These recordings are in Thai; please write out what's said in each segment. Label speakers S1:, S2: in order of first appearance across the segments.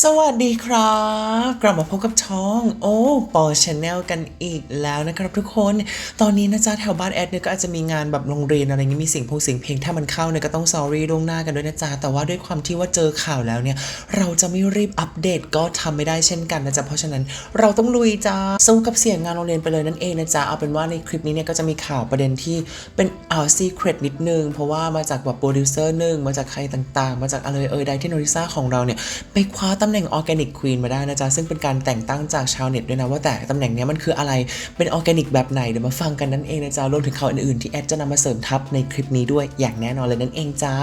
S1: สวัสดีครับ กลับมาพบกับช่อง โอ้ปอชแนลกันอีกแล้วนะครับทุกคน ตอนนี้นะจ๊ะแถวบ้านแอดเนี่ยก็อาจจะมีงานแบบโรงเรียนอะไรเงี้ยมีสิ่งพงสียงเพลงถ้ามันเข้าเนี่ยก็ต้อง sorry ล่วงหน้ากันด้วยนะจ๊ะ แต่ว่าด้วยความที่ว่าเจอข่าวแล้วเนี่ย เราจะไม่รีบอัปเดตก็ทำไม่ได้เช่นกันนะจ๊ะ เพราะฉะนั้นเราต้องลุยจ้าสู้กับเสียงงานโรงเรียนไปเลยนั่นเองนะจ๊ะ เอาเป็นว่าในคลิปนี้เนี่ยก็จะมีข่าวประเด็นที่เป็นอ่าซีเครตนิดนึง เพราะว่ามาจากแบบโปรดิวเซอร์หนึ่งมาจากใครต่างๆ มาจากอะไรเอ่ยใดที่โนริซ่าของเราเนี่ยไปคว้าตำแหน่งออร์แกนิกควีนมาได้นะจ๊ะ ซึ่งเป็นการแต่งตั้งจากชาวเน็ตด้วยนะว่าแต่ตำแหน่งนี้มันคืออะไรเป็นออร์แกนิกแบบไหนเดี๋ยวมาฟังกันนั่นเองนะจ๊ะรวมถึงข่าวอื่นๆที่แอดจะนำมาเสริมทับในคลิปนี้ด้วยอย่างแน่นอนเลยนั่นเองจ้า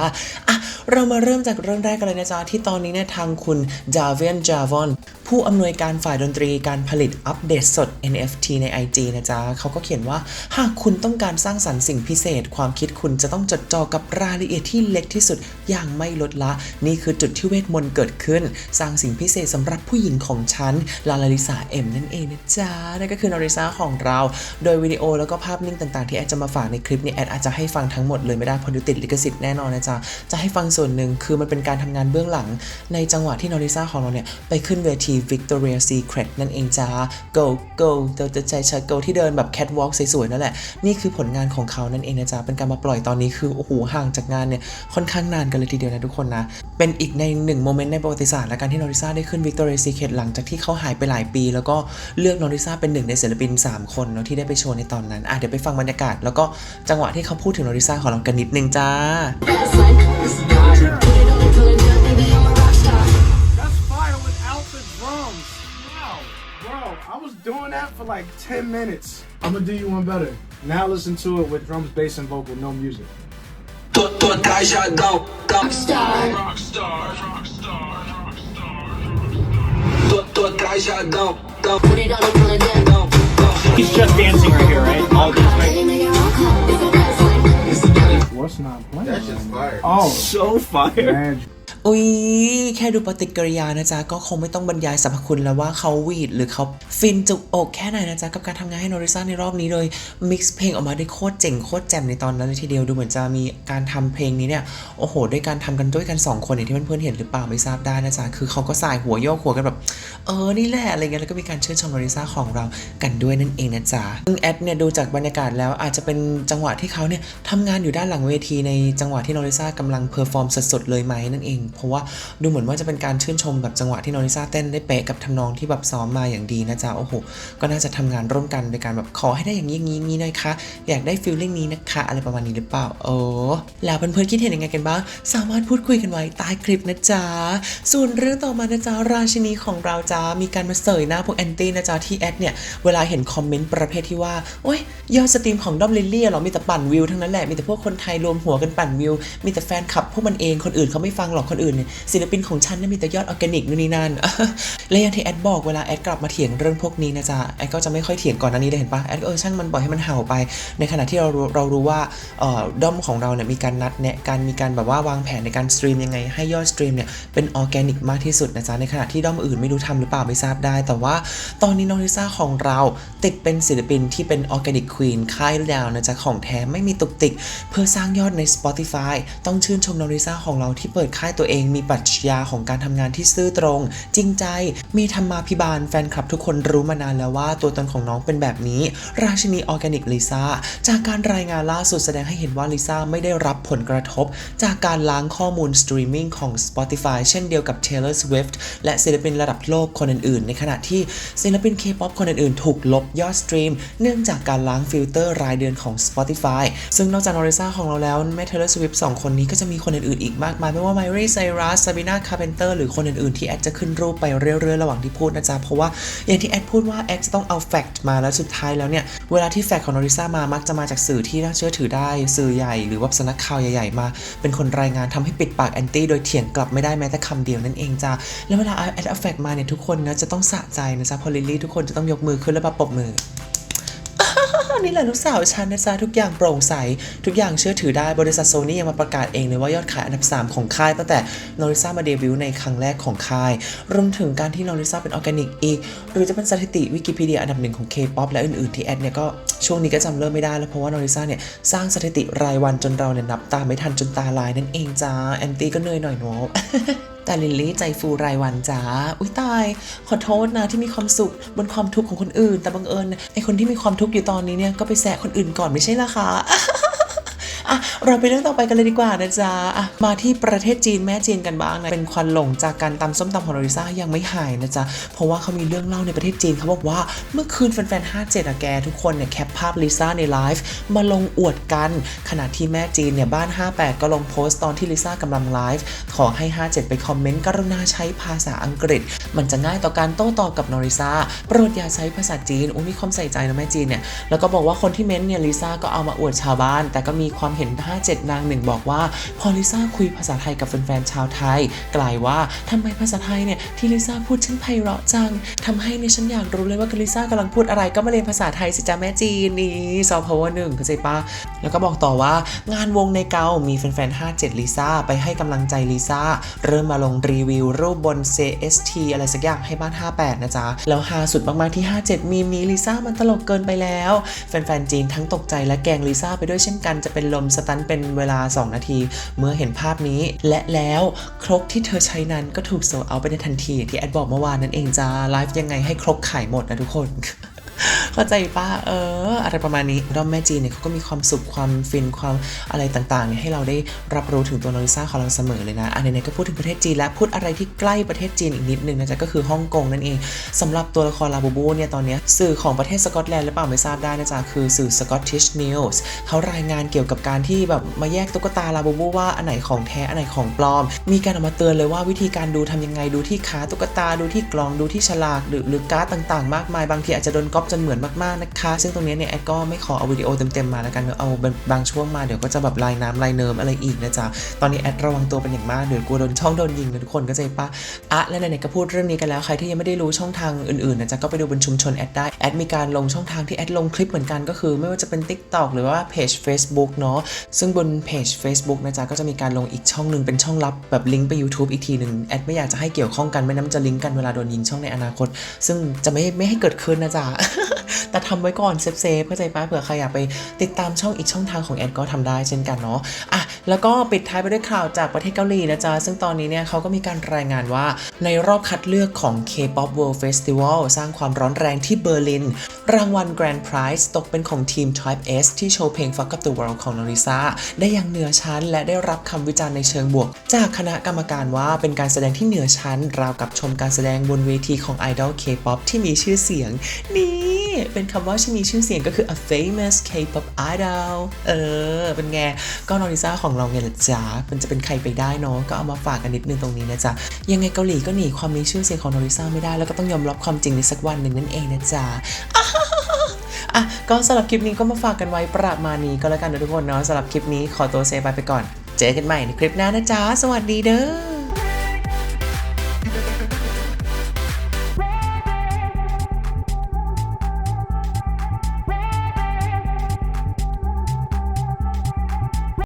S1: อะเรามาเริ่มจากเรื่องแรกกันเลยนะจ๊ะที่ตอนนี้เนี่ยทางคุณจาเวียนจาวอน ผู้อำนวยการฝ่ายดนตรีการผลิตอัปเดตสด NFT ใน IG นะจ๊ะเขาก็เขียนว่า หากคุณต้องการสร้างสรรค์สิ่งพิเศษ ความคิดคุณจะต้องจดจ่อกับรายละเอียดที่เล็กที่สุดอย่างไม่ลดละ นี่คือจุดที่เวทมนต์เกิดขึ้น สร้างสิ่งพิเศษสำหรับผู้หญิงของฉันลาลาลิสาเอ็มนั่นเองนะจ๊ะนั่นก็คือนาริซาของเรา โดยวิดีโอแล้วก็ภาพนิ่งต่างๆ ที่แอดจะมาฝากในคลิปนี้แอดอาจจะให้ฟังทั้งหมดเลยไม่ได้เพราะดูติดลิขสิทธิ์แน่นอนนะจ๊ะจะให้ฟังส่วนหนึ่งคือมันเป็นการทำงานเบื้องหลัง ในจังหวะที่นาริซาของเราเนี่ยไปขึ้นเวที Victoria Secret นั่นเองจ้า go go เดินใจชา go ที่เดินแบบ catwalk สวยๆนั่นแหละ นี่คือผลงานของเขานั่นเองนะจ๊ะ เป็นการมาปล่อยตอนนี้คือ โอ้โห ห่างจากงานเนี่ย ค่อนข้างนานกันเลยทีเดียวนะทุกคนนะ เป็นอีกในหนึ่งโมเมนต์ในประวัติศาสตร์และการที่นอริซาได้ขึ้น Victoria Secret หลังจากที่เขาหายไปหลายปี แล้วก็เลือกนอริซาเป็นหนึ่งในศิลปิน 3 คนเนาะที่ได้ไปโชว์ในตอนนั้นอะเดี๋ยวไปฟังบรรยากาศ แล้วก็จังหวะที่เขาพูดถึงนอริซาของเรากันนิดนึงจ้า
S2: doing that for like 10 minutes. I'm gonna do you one better. Now listen to it with drums, bass, and vocal, no music.
S3: He's just dancing right here, right? All this, right?
S2: What's not playing?
S4: That's just fire.
S2: Oh,
S3: so fire.
S2: Man.
S1: อุ๊ยแค่ดูปฏิกิริยานะจ๊ะ ก็คงไม่ต้องบรรยายสรรพคุณแล้วว่าเขาวีดหรือเขาฟินจุกอกแค่ไหนนะจ๊ะ กับการทำงานให้โนริซ่าในรอบนี้เลยมิกซ์เพลงออกมาได้โคตรเจ๋งโคตรแจ่มในตอนนั้นเลยทีเดียวดูเหมือนจะมีการทำเพลงนี้เนี่ย โอ้โห ด้วยการทำกันด้วยกัน 2 คนอย่างที่เพื่อนๆเห็นหรือเปล่าไม่ทราบได้นะจ๊ะ คือเขาก็สายหัวโยกหัวกันแบบเออนี่แหละอะไรเงี้ยแล้วก็มีการชื่นชมนริซ่าของเรากันด้วยนั่นเองนะจ๊ะซึ่งแอดเนี่ยดูจากบรรยากาศแล้วอาจจะเป็นจังหวะที่เขาเนี่ยทำงานอยู่ด้านหลังเวทีในจังหวะที่นริซากำลังเพอร์ฟอร์มสดๆเลยไหมนั่นเองเพราะว่าดูเหมือนว่าจะเป็นการชื่นชมแบบจังหวะที่นอริซาเต้นได้เป๊ะกับทำนองที่แบบซ้อมมาอย่างดีนะจ๊ะโอ้โหก็น่าจะทำงานร่วมกันในการแบบขอให้ได้อย่างนี้งี้งี้หน่อยค่ะอยากได้ฟีลลิ่งนี้นะคะอะไรประมาณนี้หรือเปล่าโอ้แล้วเพื่อนๆคิดเห็นยังไงกันบ้างสามารถพูดคุยกันไว้ใต้คลิปนะจ๊ะส่วนเรื่องต่อมานะจ๊ะราชินีของเราจ้ามีการมาเสยหน้าพวกแอนตี้นะจ๊ะที่แอดเนี่ยเวลาเห็นคอมเมนต์ประเภทที่ว่าโอ๊ยยอดสตรีมของดอมลิลลี่หรอมีแต่ปั่นวิวทั้งนั้นแหละมีแต่พวกคนไทยรวมหัวกันปั่นวิว มีแต่แฟนคลับพวกมันเองคนอื่นเขาไม่ฟังหรอกคนอื่นเนี่ยศิลปินของฉันเนี่ยมีแต่ยอดออร์แกนิกนู่นนี่นั่นและอย่างที่แอดบอกเวลาแอดกลับมาเถียงเรื่องพวกนี้นะจ๊ะแอดก็จะไม่ค่อยเถียงก่อนหน้านี้เลยเห็นปะแอดก็เออช่างมันปล่อยให้มันเห่าไป ในขณะที่เราเรารู้ว่าเอ่อด้อมของเราเนี่ยมีการนัดแนะการมีการแบบว่าวางแผนในการสตรีมยังไงให้ยอดสตรีมเนี่ยเป็นออร์แกนิกมากที่สุดนะจ๊ะในขณะที่ด้อมอื่นไม่รู้ทำหรือเปล่าไม่ทราบได้ แต่ว่าตอนนี้น้องลิซ่าของเราติดเป็นศิลปินที่เป็นออร์แกนิกควีนค่ายดาวนะจ๊ะของแท้ไม่มีตุกติก เพื่อสร้างยอดใน Spotify ต้องชื่นชมน้องลิซ่าของเราที่เปิดค่ายตัวเองมีปรัชญาของการทำงานที่ซื่อตรง จริงใจมีธรรมาภิบาลแฟนคลับทุกคนรู้มานานแล้วว่าตัวตนของน้องเป็นแบบนี้ ราชินีออร์แกนิกลิซ่าจากการรายงานล่าสุดแสดงให้เห็นว่าลิซ่าไม่ได้รับผลกระทบ จากการล้างข้อมูลสตรีมมิ่งของ Spotify เช่นเดียวกับ Taylor Swift และศิลปินระดับโลกคนอื่นๆ ในขณะที่ศิลปิน K-POP คนอื่นๆ ถูกลบยอดสตรีม เนื่องจากการล้างฟิลเตอร์รายเดือนของ Spotify ซึ่งนอกจากนอริซ่าของเราแล้วแม่ Taylor Swift สองคนนี้ก็จะมีคนอื่นๆ อีกมากมายไม่ว่า Miley Cyrus Sabrina Carpenter หรือคนอื่น ๆ ที่แอดจะขึ้นรูปไปเรื่อย ๆ ระหว่างที่พูดนะจ๊ะ เพราะว่าอย่างที่แอดพูดว่าแอดจะต้องเอาแฟกต์มาแล้วสุดท้ายแล้วเนี่ย เวลาที่แฟกต์ของนอริซ่ามามักจะมาจากสื่อที่น่าเชื่อถือได้ สื่อใหญ่หรือว่าสนักข่าวใหญ่ ๆ มา เป็นคนรายงานทำให้ปิดปากแอนตี้โดยเถียงกลับไม่ได้แม้แต่คำเดียวนั่นเองจ้าแล้วเวลาแอดเอาแฟกต์มาเนี่ยทุกคนนะจะต้องสะใจนะจ๊ะพอลิลลี่ทุกคนจะต้องยกมือขึ้นแล้วแบบปรบมือ นี่แหละลูกสาวฉันนะจ๊ะทุกอย่างโปร่งใส ทุกอย่างเชื่อถือได้บริษัทโซนี่ยังมาประกาศเองเลยว่ายอดขายอันดับ 3 ของค่ายตั้งแต่นอริซามาเดบิวต์ในครั้งแรกของค่าย รวมถึงการที่นอริซาเป็นออร์แกนิกอีก หรือจะเป็นสถิติวิกิพีเดียอันดับหนึ่งของ K-POP และอื่นๆที่แอดเนี่ยก็ช่วงนี้ก็จำเริ่มไม่ได้แล้วเพราะว่านอริซาเนี่ยสร้างสถิติรายวันจนเราเนี่ยนับตามไม่ทันจนตาลายนั่นเองจ้าแอนตี้ก็เหนื่อยหน่อยเนาะ แต่ลิลลี่ใจฟูรายวันจ้าอุ้ยตาย ขอโทษนะที่มีความสุขบนความทุกข์ของคนอื่น แต่บังเอิญไอคนที่มีความทุกข์อยู่ตอนนี้เนี่ยก็ไปแซะคนอื่นก่อนไม่ใช่ละคะ อะเราไปเรื่องต่อไปกันเลยดีกว่านะจ๊ะอะมาที่ประเทศจีนแม่จีนกันบ้างนะเป็นควันหลงจากการตำส้มตำของโนริซ่ายังไม่หายนะจ๊ะเพราะว่าเขามีเรื่องเล่าในประเทศจีนเขาบอกว่าเมื่อคืนแฟนๆ57อะแกทุกคนเนี่ยแคปภาพลิซ่าในไลฟ์มาลงอวดกัน ขณะที่แม่จีนเนี่ยบ้าน 58 ก็ลงโพสต์ตอนที่ลิซ่ากำลังไลฟ์ขอให้ 57 ไปคอมเมนต์กรุณาใช้ภาษาอังกฤษ มันจะง่ายต่อการโต้ตอบกับโนริซ่าโปรดอย่าใช้ภาษาจีนอุ้มีความใส่ใจนะแม่จีนเนี่ยแล้วก็บอกว่าคนที่เม้นต์เนี่ยลิซ่าก็เอามาอวดชาวบ้าน แต่ก็มีความเห็น 57 นางหนึ่งบอกว่าพอลิซ่าคุยภาษาไทยกับแฟนๆชาวไทย กลายว่าทำไมภาษาไทยเนี่ยที่ลิซ่าพูดช่างไพเราะจังทำให้เนี่ยฉันอยากรู้เลยว่าลิซ่ากำลังพูดอะไรก็มาเรียนภาษาไทยสิจ้าแม่จีนนี่ซอฟต์พาวเวอร์หนึ่งเข้าใจปะแล้วก็บอกต่อว่างานวงในเกามีแฟนๆ57 ลิซ่าไปให้กำลังใจลิซ่าเริ่มมาลงรีวิวรูปบน CST อะไรสักอย่างให้บ้าน 58 นะจ๊ะ แล้วฮาสุดมากๆที่ 57 มีมนี้ลิซ่ามันตลกเกินไปแล้ว แฟนๆจีนทั้งตกใจและแกล้งลิซ่าไปด้วยเช่นกันจะเป็นลมสตันเป็นเวลา 2 นาที เมื่อเห็นภาพนี้ และแล้วครกที่เธอใช้นั้นก็ถูกโซเอาไปในทันทีที่แอดบอกเมื่อวานนั่นเองจ้าไลฟ์ยังไงให้ครกขายหมดนะทุกคน เข้าใจป้าเออ อะไรประมาณนี้ด้อมแม่จีนเนี่ยเขาก็มีความสุขความฟินความอะไรต่างๆเนี่ยให้เราได้รับรู้ถึงตัวโนริซ่าของเราเสมอเลยนะอันไหนๆก็พูดถึงประเทศจีนแล้วพูดอะไรที่ใกล้ประเทศจีนอีกนิดนึงนะจ๊ะก็คือฮ่องกงนั่นเองสำหรับตัวละครลาบูบูเนี่ยตอนเนี้ยสื่อของประเทศสกอตแลนด์หรือเปล่าไม่ทราบได้นะจ๊ะคือสื่อ Scottish News เขารายงานเกี่ยวกับการที่แบบมาแยกตุ๊กตาลาบูบูว่าอันไหนของแท้อันไหนของปลอม มีการออกมาเตือนเลยว่าวิธีการดูทำยังไงดูที่ขาตุ๊กตาดูที่กล่องดูที่ฉลากหรือหรือการ์ดต่างๆ มากมายบางทีอาจจะโดนก๊อปจนเหมือนมากๆนะคะ ซึ่งตรงนี้เนี่ยแอดก็ไม่ขอเอาวิดีโอเต็มๆมาแล้วกันเนอะเอาบางช่วงมาเดี๋ยวก็จะแบบลายน้ำลายเนิมอะไรอีกนะจ๊ะตอนนี้แอดระวังตัวเป็นอย่างมากเดี๋ยวกลัวโดนช่องโดนยิงนะทุกคนก็ใจปะอะและไหนๆก็พูดเรื่องนี้กันแล้วใครที่ยังไม่ได้รู้ช่องทางอื่นๆนะจ๊ะก็ไปดูบนชุมชนแอดได้แอดมีการลงช่องทางที่แอดลงคลิปเหมือนกันก็คือ ไม่ว่าจะเป็น TikTok หรือว่าเพจ Facebook เนาะซึ่งบนเพจ Facebook นะจ๊ะก็จะมีการลงอีกช่องหนึ่งเป็นช่องลับแบบลิงก์ไป YouTube อีกทีหนึ่งแอดไม่อยากจะให้เกี่ยวข้องกันไม่นั้นจะลิงก์กันเวลาโดนยิงช่องในอนาคต ซึ่งจะไม่ไม่ให้เกิดขึ้นนะจ๊ะแต่ทำไว้ก่อนเซฟเซฟเข้าใจป้ะเผื่อใครอยากไปติดตามช่องอีกช่องทางของแอดก็ทำได้เช่นกันเนาะอะแล้วก็ปิดท้ายไปด้วยข่าวจากประเทศเกาหลีนะจ๊ะ ซึ่งตอนนี้เนี่ยเขาก็มีการรายงานว่าในรอบคัดเลือกของ K-pop World Festival สร้างความร้อนแรงที่เบอร์ลิน รางวัล Grand Prize ตกเป็นของทีม Type S ที่โชว์เพลง Fuck Up the World ของนอริซาได้อย่างเหนือชั้น และได้รับคำวิจารณ์ในเชิงบวก จากคณะกรรมการว่าเป็นการแสดงที่เหนือชั้น ราวกับชมการแสดงบนเวทีของไอดอล K-pop ที่มีชื่อเสียงนี่ เป็นคำว่าที่มีชื่อเสียงก็คือ a famous K-pop idol เออ เป็นไง ก็นอริซ่าของเราไงล่ะจ๊ะมันจะเป็นใครไปได้เนาะก็เอามาฝากกันนิดนึงตรงนี้นะจ๊ะ ยังไงเกาหลีก็หนีความมีชื่อเสียงของนอริซ่าไม่ได้ แล้วก็ต้องยอมรับความจริงในสักวันหนึ่งนั่นเองนะจ๊ะอะก็สำหรับคลิปนี้ก็มาฝากกันไว้ประมาณนี้ก็แล้วกันนะทุกคนเนาะสำหรับคลิปนี้ขอตัวเซบายไปก่อน เจอกันใหม่ในคลิปหน้านะจ๊ะ สวัสดีเด้อ